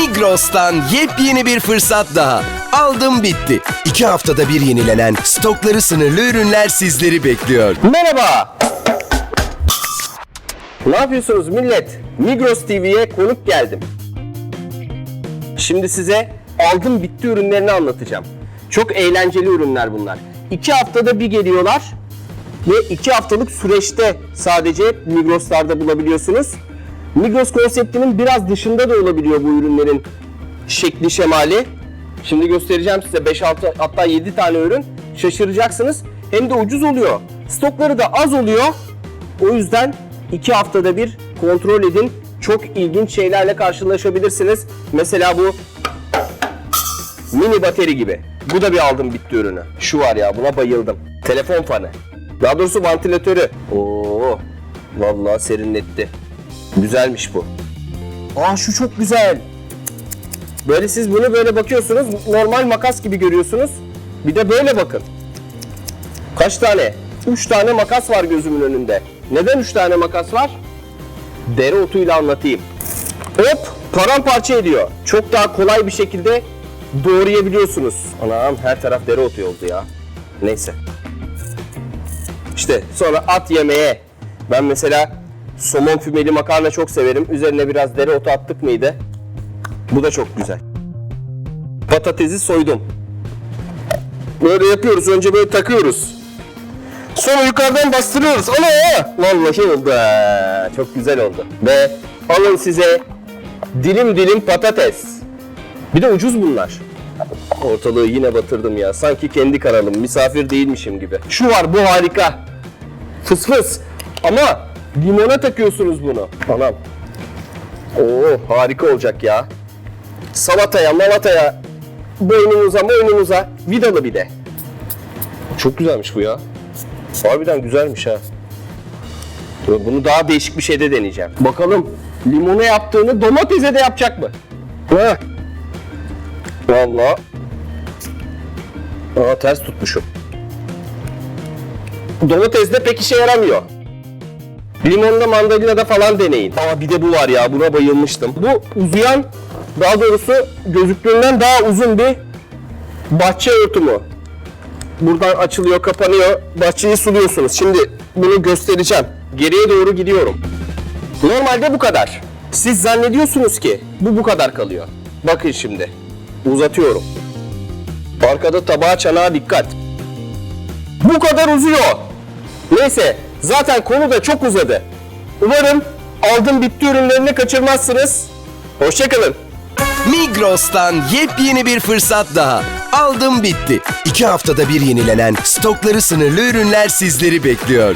Migros'tan yepyeni bir fırsat daha. Aldım bitti. İki haftada bir yenilenen stokları sınırlı ürünler sizleri bekliyor. Merhaba. Ne yapıyorsunuz millet? Migros TV'ye konuk geldim. Şimdi size aldım bitti ürünlerini anlatacağım. Çok eğlenceli ürünler bunlar. İki haftada bir geliyorlar ve iki haftalık süreçte sadece Migros'larda bulabiliyorsunuz. Migros konseptinin biraz dışında da olabiliyor bu ürünlerin şekli şemali. Şimdi göstereceğim size 5-6 hatta 7 tane ürün. Şaşıracaksınız. Hem de ucuz oluyor. Stokları da az oluyor. O yüzden 2 haftada bir kontrol edin. Çok ilginç şeylerle karşılaşabilirsiniz. Mesela bu mini bateri gibi. Bu da bir aldım bitti ürünü. Şu var ya buna bayıldım. Telefon fanı. Daha doğrusu vantilatörü. Oo, vallahi serinletti. Güzelmiş bu. Aa şu çok güzel. Böyle siz bunu böyle bakıyorsunuz. Normal makas gibi görüyorsunuz. Bir de böyle bakın. Kaç tane? 3 tane makas var gözümün önünde. Neden 3 tane makas var? Dereotuyla anlatayım. Hop paramparça ediyor. Çok daha kolay bir şekilde doğrayabiliyorsunuz. Anam her taraf dereotu oldu ya. Neyse. İşte sonra at yemeğe. Ben mesela somon fümeli makarna çok severim. Üzerine biraz dereotu attık mıydı? Bu da çok güzel. Patatesi soydum. Böyle yapıyoruz. Önce böyle takıyoruz. Sonra yukarıdan bastırıyoruz. Ana! Vallahi oldu. ha. Çok güzel oldu. Ve alın size dilim dilim patates. Bir de ucuz bunlar. Ortalığı yine batırdım ya. Sanki kendi kanalım. Misafir değilmişim gibi. Şu var bu harika. Fıs fıs. Ama limona takıyorsunuz bunu. Anam. Oo harika olacak ya. Salataya, malataya, boynumuza, boynumuza vidalı bir de. Çok güzelmiş bu ya. Harbiden güzelmiş ha. Bunu daha değişik bir şeyde deneyeceğim. Bakalım limona yaptığını domatese de yapacak mı? Ha. Vallahi. Aa ters tutmuşum. Domatesde pek işe yaramıyor. Limonda mandalinada falan deneyin. Aa bir de bu var ya buna bayılmıştım. Bu uzayan daha doğrusu gözüktüğünden daha uzun bir bahçe örtümü. Buradan açılıyor, kapanıyor. Bahçeyi suluyorsunuz. Şimdi bunu göstereceğim. Geriye doğru gidiyorum. Normalde bu kadar. Siz zannediyorsunuz ki bu bu kadar kalıyor. Bakın şimdi. Uzatıyorum. Arkada tabağa çanağa dikkat. Bu kadar uzuyor. Neyse zaten konu da çok uzadı. Umarım aldım bitti ürünlerini kaçırmazsınız. Hoşçakalın. Migros'tan yepyeni bir fırsat daha. Aldım bitti. İki haftada bir yenilenen stokları sınırlı ürünler sizleri bekliyor.